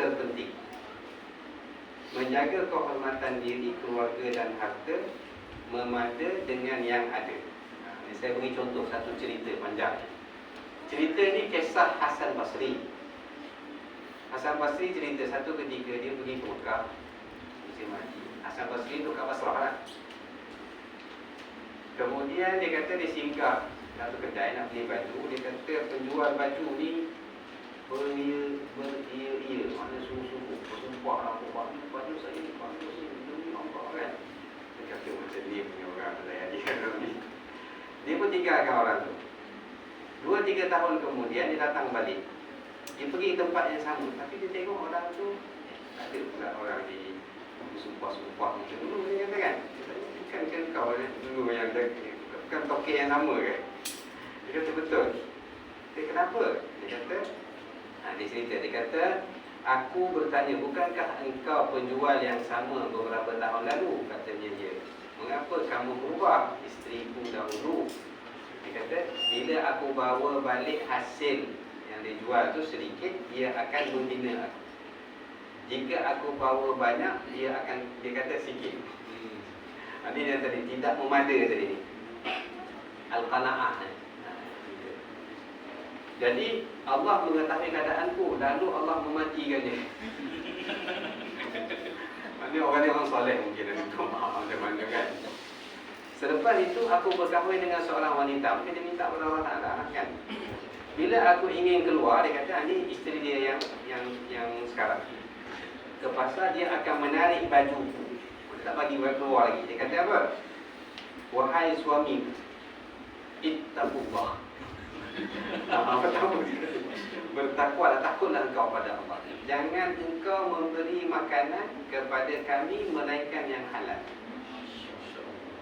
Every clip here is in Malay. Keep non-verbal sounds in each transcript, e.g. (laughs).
terpenting. Menjaga kehormatan diri, keluarga dan harta memada dengan yang ada. Ha, saya beri contoh satu cerita panjang. Cerita ni kisah Hasan Basri. Hasan Basri cerita satu ketika dia pergi ke Mekah. Hasan Basri tu kat Basrah lah. Kemudian dia kata dia singgah satu kedai nak beli baju. Dia kata penjual baju ni beria, beria-ia. Mana sungguh-sungguh. Bersumpah lah. Baju, baju saya ni bagus ni. Demi Allah kan. Dia kata macam ni punya orang. Saya dia (laughs) ni. Dia pun tinggalkan orang tu. Dua tiga tahun kemudian dia datang balik. Dia pergi ke tempat yang sama. Tapi dia tengok orang tu. Eh, ada pula orang di sumpah-sumpah macam dulu dia kata kan. Dia Bukan kan kau ni dulu yang ada Bukan tokek yang sama kan. Dia kata betul. Dia kenapa? Dia kata, dia cerita, dia kata, Aku bertanya, bukankah engkau penjual yang sama beberapa tahun lalu? Katanya dia. Mengapa kamu berubah? Isteriku dahulu. Dia kata, bila aku bawa balik hasil yang dia jual tu sedikit, dia akan membina aku. Jika aku bawa banyak, dia akan, dia kata sikit. Hmm. Ini dia tadi, tidak memada tadi ni. Al-Qana'ah. Jadi Allah mengetahui keadaanku Lalu Allah mematikan dia Mana orang ni orang soleh mungkin minta maaf macam mana kan. Selepas itu aku berkahwin dengan seorang wanita. Mungkin dia minta kepada Allah Ta'ala kan? Bila aku ingin keluar Dia kata ini isteri dia yang yang yang sekarang. Ke pasar dia akan menarik baju. Dia tak bagi keluar lagi. Dia kata apa? Wahai suami Ittaqullah. (laughs) Ah, (laughs) Pertama Bertakwalah, takutlah engkau pada Allah. Jangan engkau memberi makanan kepada kami Melainkan yang halal.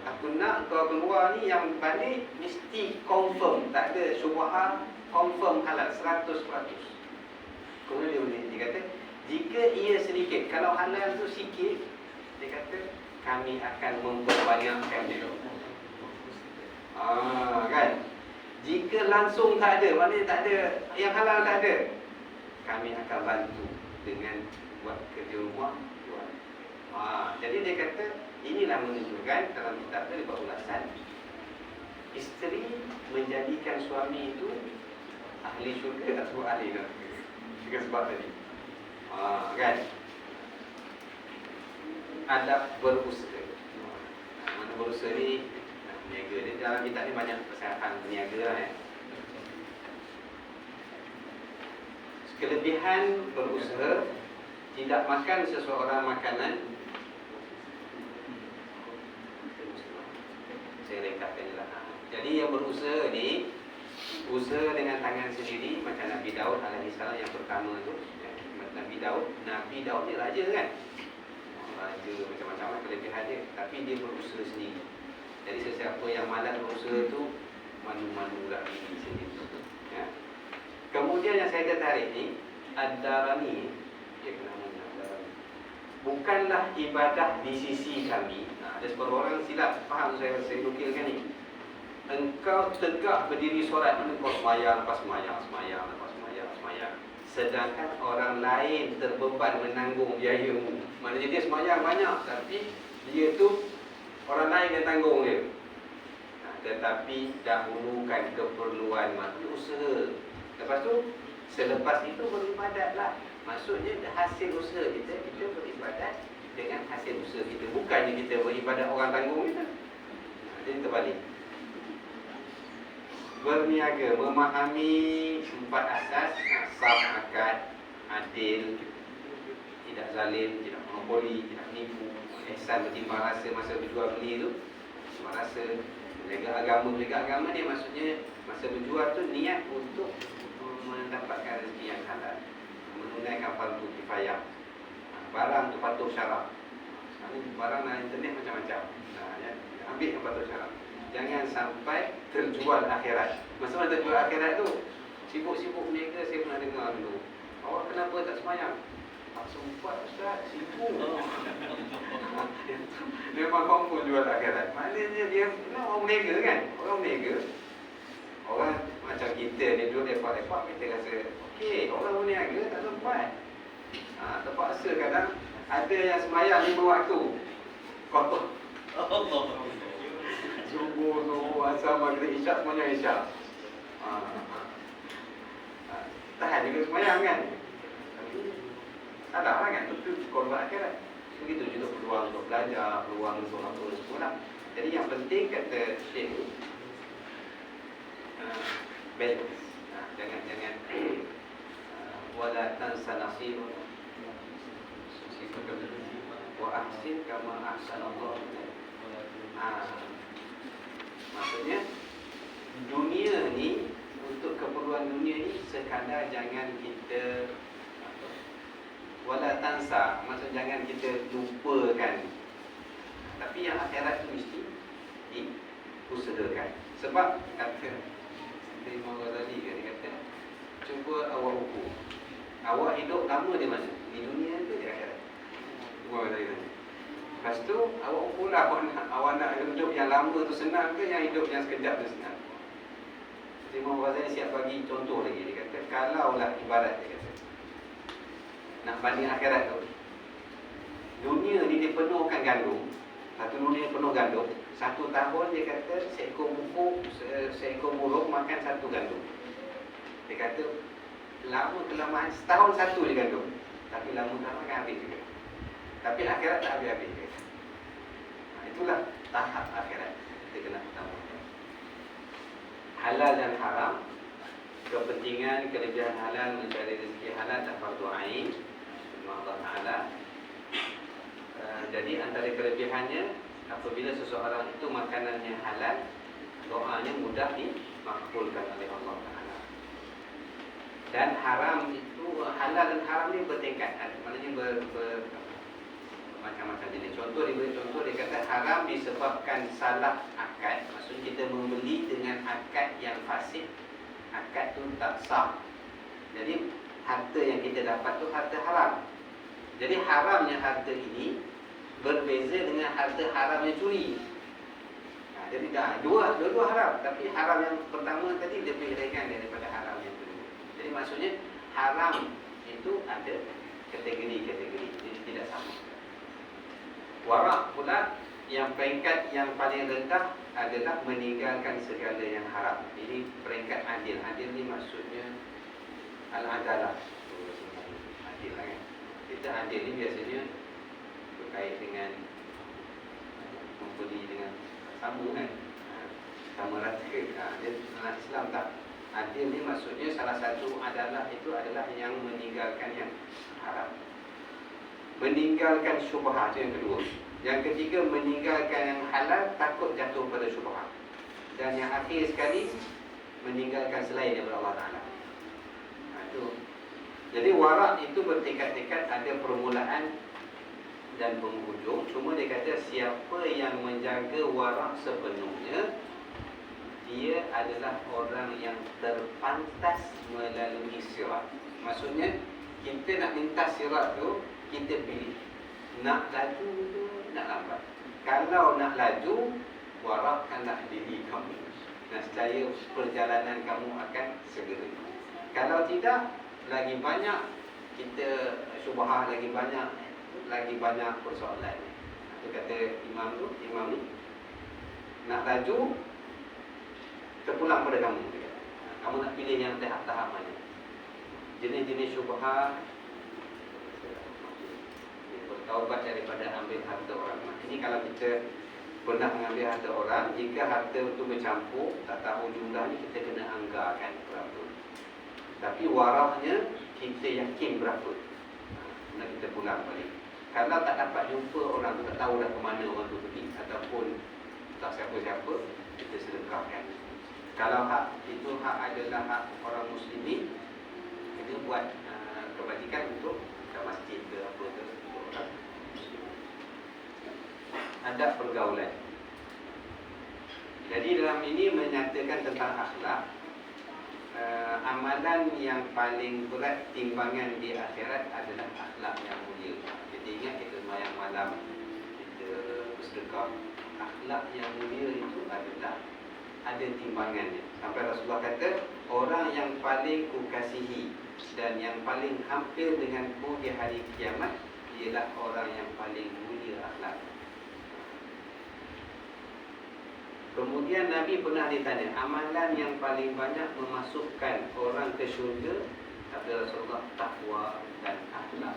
Aku nak kau keluar ni yang balik Mesti confirm. Tak ada syubhah Confirm halal 100% Kemudian dia, dia kata Jika ia sedikit Kalau halal tu sikit Dia kata Kami akan memperbanyakkan dia Ah, kan? Jika langsung tak ada, maknanya tak ada, yang halal tak ada, kami akan bantu dengan buat kerja rumah. Buat. Ha, jadi dia kata, inilah menunjukkan dalam kitab itu buat ulasan, isteri menjadikan suami itu ahli syurga atau ahli neraka. Dengan sebab tadi. Ha, kan? Adab berusaha. Ha, mana berusaha ni Niaga dia dalam kitab ni banyak persyaratan berniaga lah ya. Kelebihan berusaha Tidak makan seseorang makanan. Saya ringkaskan je lah. Jadi yang berusaha ni Usaha dengan tangan sendiri Macam Nabi Daud alaihissalam yang pertama tu. Ya, Nabi Daud. Nabi Daud ni raja kan? Raja macam-macam lah kelebihan dia. Tapi dia berusaha sendiri jadi sesiapa yang malas berusaha tu Manu-manu lah diri sendiri ya. Kemudian yang saya tertarik ni namanya Ad-Darani. Bukanlah ibadah di sisi kami. Nah, Ada sebagian orang silap. Faham saya, saya nukilkan ni. Engkau tegak berdiri solat. Mana kau semayang, lepas semayang, semayang, lepas semayang, semayang. Sedangkan orang lain terbeban menanggung biayamu. Maknanya dia semayang banyak Tapi dia tu Orang lain yang tanggung dia. Nah, tetapi dahulukan keperluan makna usaha. Lepas tu, selepas itu beribadatlah. Maksudnya hasil usaha kita, kita beribadat dengan hasil usaha kita. Bukannya kita beribadat orang tanggung kita. Jadi terbalik. Berniaga, memahami empat asas. Sah, akad, adil, tidak zalim, tidak monopoli, tidak nipu, ihsan bertimbang rasa masa berjual beli tu timbang rasa menjaga agama menjaga agama dia maksudnya masa berjual tu niat untuk mendapatkan rezeki yang halal. Menunaikan fardu kifayah Ha, barang tu patuh sekarang barang dalam internet macam-macam. Nah, ya. ambil yang patuh syarak jangan sampai terjual akhirat. Masa mana terjual akhirat tu? Sibuk-sibuk berniaga saya pernah dengar dulu. Awak kenapa tak semayang tak sempat Ustaz, sibuk Memang confirm jual akhirat Maknanya dia, ni orang berniaga kan Orang berniaga Orang macam kita ni duduk lepak-lepak Kita rasa, okey, orang berniaga tak sempat Ha, terpaksa kadang ada yang semayang lima waktu. Kau Allah. subuh, subuh, asar, maghrib, isyak semuanya isyak. Ha. Ha. Tahan juga semayang kan? Ada lah kan? Itu korban akhirat. Begitu juga peluang untuk belajar, peluang untuk apa semua Jadi yang penting kata Syekh uh, balance. Ha, jangan jangan uh, wala tansa nasibun wa ahsin kama ahsan Allah. Maksudnya dunia ni untuk keperluan dunia ni sekadar jangan kita wala tansa maksud jangan kita lupakan. Tapi yang akhirat tu mesti diusahakan sebab kata Imam Ghazali kan dia kata cuba awak ukur. Awak hidup lama di mana? Di dunia tu di akhirat? Imam Ghazali kata. Lepas tu awak ukurlah awak nak, awak nak hidup yang lama tu senang ke yang hidup yang sekejap tu senang? Imam Ghazali siap bagi contoh lagi dia kata kalaulah ibarat dia kata nak banding akhirat tu. Dunia ni dia penuhkan gandum. Satu dunia penuh gandum. Satu tahun dia kata seekor buku se- seekor burung makan satu gandum. Dia kata lama kelamaan setahun satu je gandum. Tapi lama kelamaan kan habis juga. Tapi akhirat tak habis-habis kata. Ha, itulah tahap akhirat kita kena pertama halal dan haram kepentingan kelebihan halal mencari rezeki halal dan fardu ain Allah Taala. Uh, jadi antara kelebihannya apabila seseorang itu makanannya halal doanya mudah dimakbulkan oleh Allah Taala. Dan haram itu halal dan haram ni bertingkat maknanya ber, ber macam-macam jenis. Contoh dia beri contoh dia kata haram disebabkan salah akad. Maksudnya kita membeli dengan akad yang fasik. Akad tu tak sah. Jadi harta yang kita dapat tu harta haram jadi haramnya harta ini berbeza dengan harta haram yang curi. Ha, jadi dah dua dua-dua haram, tapi haram yang pertama tadi lebih ringan daripada haram yang kedua. Jadi maksudnya haram itu ada kategori-kategori, jadi tidak sama. Warak pula yang peringkat yang paling rendah adalah meninggalkan segala yang haram. Ini peringkat adil. Adil ni maksudnya al-adalah. Kita adil ni biasanya berkait dengan membeli dengan sama kan? Ha, sama rata ha, dia dalam Islam tak? Adil ni maksudnya salah satu adalah itu adalah yang meninggalkan yang haram. Meninggalkan syubhat itu yang kedua. Yang ketiga meninggalkan yang halal takut jatuh pada syubhat dan yang akhir sekali meninggalkan selain daripada Allah Taala. ha, jadi warak itu bertingkat-tingkat ada permulaan dan penghujung. Cuma dia kata siapa yang menjaga warak sepenuhnya dia adalah orang yang terpantas melalui sirat. Maksudnya kita nak lintas sirat tu kita pilih. Nak laju tu nak lambat. Kalau nak laju warakkanlah diri kamu. Nescaya perjalanan kamu akan segera. Kalau tidak lagi banyak kita syubhah lagi banyak lagi banyak persoalan. Itu kata imam tu, imam ni nak laju terpulang pada kamu. Kamu nak pilih yang tahap-tahap mana? Jenis-jenis syubhat bertaubat daripada ambil harta orang. Ini kalau kita pernah mengambil harta orang, jika harta itu bercampur, tak tahu jumlahnya, kita kena anggarkan berapa. Tapi warahnya, kita yakin berapa. Nak kita pulang balik. Kalau tak dapat jumpa orang tu, tak tahu dah ke mana orang tu pergi ataupun tak siapa-siapa, kita sedekahkan. Kalau hak itu hak adalah hak orang muslimin, kita buat uh, kebajikan untuk ke masjid ke apa ke muslim. Ada pergaulan. Jadi dalam ini menyatakan tentang akhlak uh, amalan yang paling berat timbangan di akhirat adalah akhlak yang mulia. Kita ingat kita semayang malam, kita bersedekah. Akhlak yang mulia itu adalah ada timbangannya. Sampai Rasulullah kata, orang yang paling kukasihi dan yang paling hampir denganku di hari kiamat ialah orang yang paling mulia akhlak. Kemudian Nabi pernah ditanya, amalan yang paling banyak memasukkan orang ke syurga kata Rasulullah takwa dan akhlak.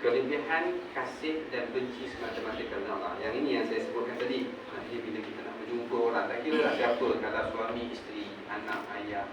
Kelebihan kasih dan benci semata-mata kerana Allah. Yang ini yang saya sebutkan tadi. Nanti bila kita nak berjumpa orang, tak kira lah siapa, kalau suami, isteri, anak, ayah,